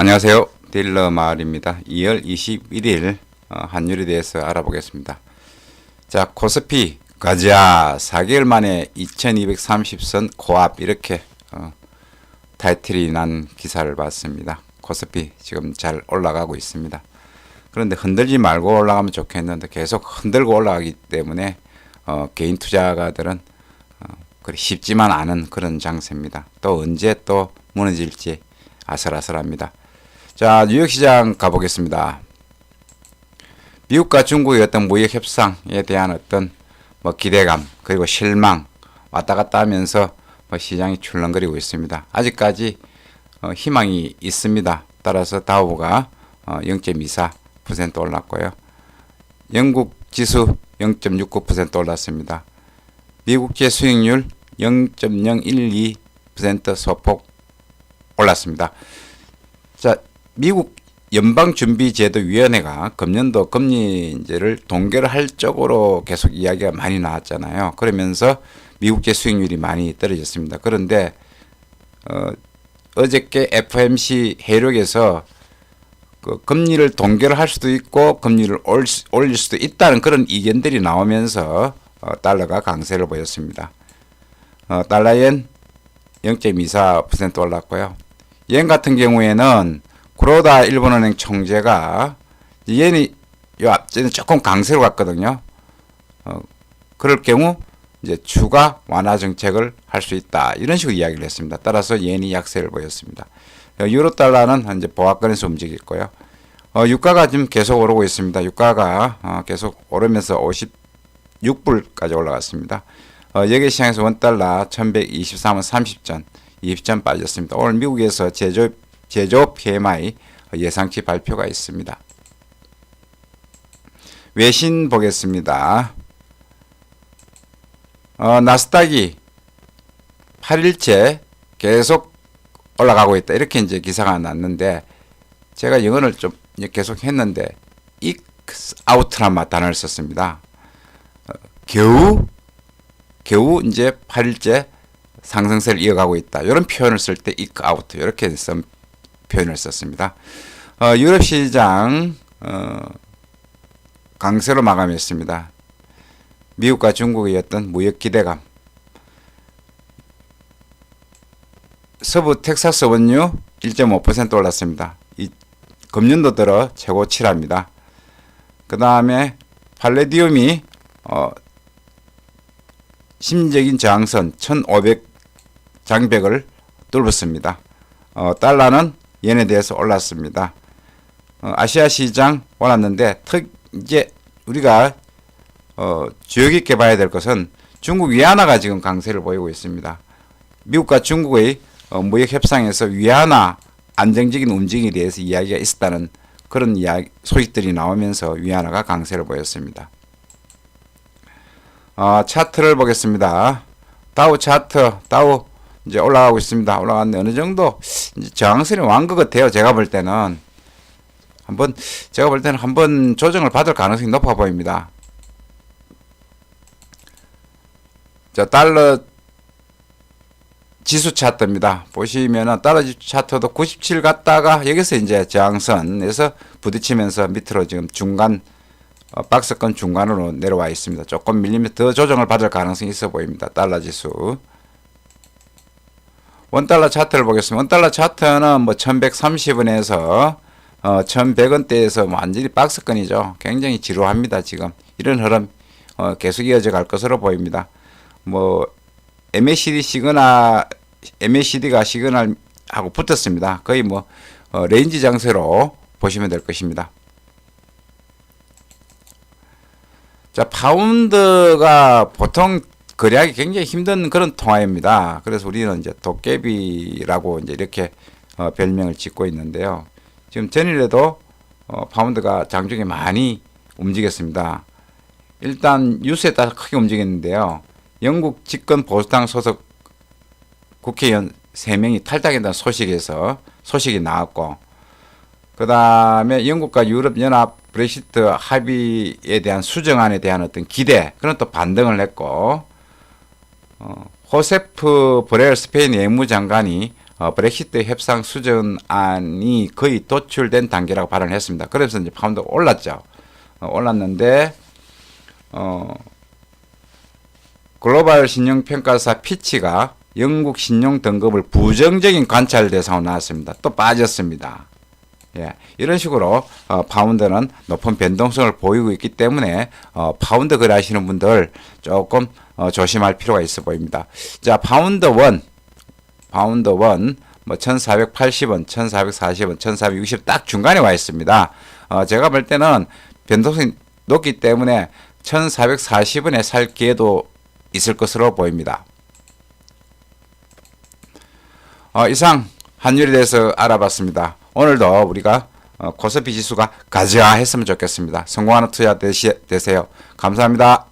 안녕하세요. 딜러 마을입니다. 2월 21일 어, 환율에 대해서 알아보겠습니다. 자, 코스피 가자 4개월 만에 2230선 고압 이렇게 어, 타이틀이 난 기사를 봤습니다. 코스피 지금 잘 올라가고 있습니다. 그런데 흔들지 말고 올라가면 좋겠는데 계속 흔들고 올라가기 때문에 어, 개인 투자가들은 어, 그리 쉽지만 않은 그런 장세입니다. 또 언제 또 무너질지 아슬아슬합니다. 자, 뉴욕 시장 가보겠습니다. 미국과 중국의 어떤 무역 협상에 대한 어떤 뭐 기대감 그리고 실망 왔다 갔다 하면서 뭐 시장이 출렁거리고 있습니다. 아직까지 어, 희망이 있습니다. 따라서 다우가 어, 0.24% 올랐고요. 영국 지수 0.69% 올랐습니다. 미국제 수익률 0.012% 소폭 올랐습니다. 자, 미국 연방준비제도위원회가 금년도 금리제를 동결을 할 쪽으로 계속 이야기가 많이 나왔잖아요. 그러면서 미국제 수익률이 많이 떨어졌습니다. 그런데 어, 어저께 FMC 해력에서 그 금리를 동결할 수도 있고 금리를 올릴 수도 있다는 그런 의견들이 나오면서 어, 달러가 강세를 보였습니다. 어, 달러엔 0.24% 올랐고요. yen 같은 경우에는 구로다 일본은행 총재가 yen이 요 앞전에 조금 강세로 갔거든요. 어, 그럴 경우 이제 추가 완화 정책을 할 수 있다 이런 식으로 이야기를 했습니다. 따라서 yen이 약세를 보였습니다. 어, 유로 달러는 현재 보합권에서 움직였고요. 어, 유가가 지금 계속 오르고 있습니다. 유가가 어, 계속 오르면서 56불까지 올라갔습니다. 어, 예계 시장에서 원 달러 1123원 30전 20전 빠졌습니다. 오늘 미국에서 제조 제조 PMI 예상치 발표가 있습니다. 외신 보겠습니다. 어, 나스닥이 8일째 계속 올라가고 있다. 이렇게 이제 기사가 났는데 제가 영어를 좀 계속 했는데 익스 아웃란 말 단어를 썼습니다. 어, 겨우 겨우 이제 8일째 상승세를 이어가고 있다. 이런 표현을 쓸때 이크 아웃 이렇게 쓴 표현을 썼습니다. 어, 유럽 시장 어, 강세로 마감했습니다. 미국과 중국의 어떤 무역 기대감. 서부 텍사스 원유 1.5% 올랐습니다. 이 금년도 들어 최고치랍니다. 그 다음에 팔레디움이 어, 심적인 저항선 1500 장벽을 뚫었습니다. 어, 달러는 yen에 대해서 올랐습니다. 어, 아시아 시장 올랐는데 특 이제 우리가 어, 주의 깊게 봐야 될 것은 중국 위안화가 지금 강세를 보이고 있습니다. 미국과 중국의 어, 무역 협상에서 위안화 안정적인 움직임에 대해서 이야기가 있었다는 그런 이야기, 소식들이 나오면서 위안화가 강세를 보였습니다. 어, 차트를 보겠습니다. 다우 차트, 다우 이제 올라가고 있습니다. 올라갔는데 어느 정도 저항선이 완 것 같아요. 제가 볼 때는 한번 제가 볼 때는 한번 조정을 받을 가능성이 높아 보입니다. 자, 달러 지수 차트입니다. 보시면은 달러 지수 차트도 97 갔다가 여기서 이제 저항선에서 부딪히면서 밑으로 지금 중간 어, 박스권 중간으로 내려와 있습니다. 조금 밀리면 더 조정을 받을 가능성이 있어 보입니다. 달러 지수. 원달러 차트를 보겠습니다. 원달러 차트는 뭐 1130원에서 어, 1100원대에서 완전히 박스권이죠. 굉장히 지루합니다. 지금 이런 흐름 어, 계속 이어져 갈 것으로 보입니다. 뭐 MACD 시그널 MACD가 시그널하고 붙었습니다. 거의 뭐 어, 레인지 장세로 보시면 될 것입니다. 자, 파운드가 보통 거래하기 굉장히 힘든 그런 통화입니다. 그래서 우리는 이제 도깨비라고 이제 이렇게 어, 별명을 짓고 있는데요. 지금 전일에도 어, 파운드가 장중에 많이 움직였습니다. 일단 뉴스에 따라 크게 움직였는데요. 영국 집권 보수당 소속 국회의원 3명이 탈당했다는 소식에서 소식이 나왔고 그 다음에 영국과 유럽연합 브렉시트 합의에 대한 수정안에 대한 어떤 기대 그런 또 반등을 했고 어, 호세프 브레일 스페인 외무장관이 어, 브렉시트 협상 수정안이 거의 도출된 단계라고 발언을 했습니다. 그래서 이제 파운드 올랐죠. 어, 올랐는데 어, 글로벌 신용평가사 피치가 영국 신용 등급을 부정적인 관찰 대상으로 나왔습니다. 또 빠졌습니다. 예, 이런 식으로 어, 파운드는 높은 변동성을 보이고 있기 때문에 어, 파운드 거래하시는 분들 조금 어, 조심할 필요가 있어 보입니다. 자, 파운드 원, 파운드 원, 뭐 1,480원, 1,440원, 1,460원 딱 중간에 와 있습니다. 어, 제가 볼 때는 변동성이 높기 때문에 1,440원에 살 기회도 있을 것으로 보입니다. 어, 이상 환율에 대해서 알아봤습니다. 오늘도 우리가 어, 코스피 지수가 가즈아 했으면 좋겠습니다. 성공하는 투자 되시, 되세요. 감사합니다.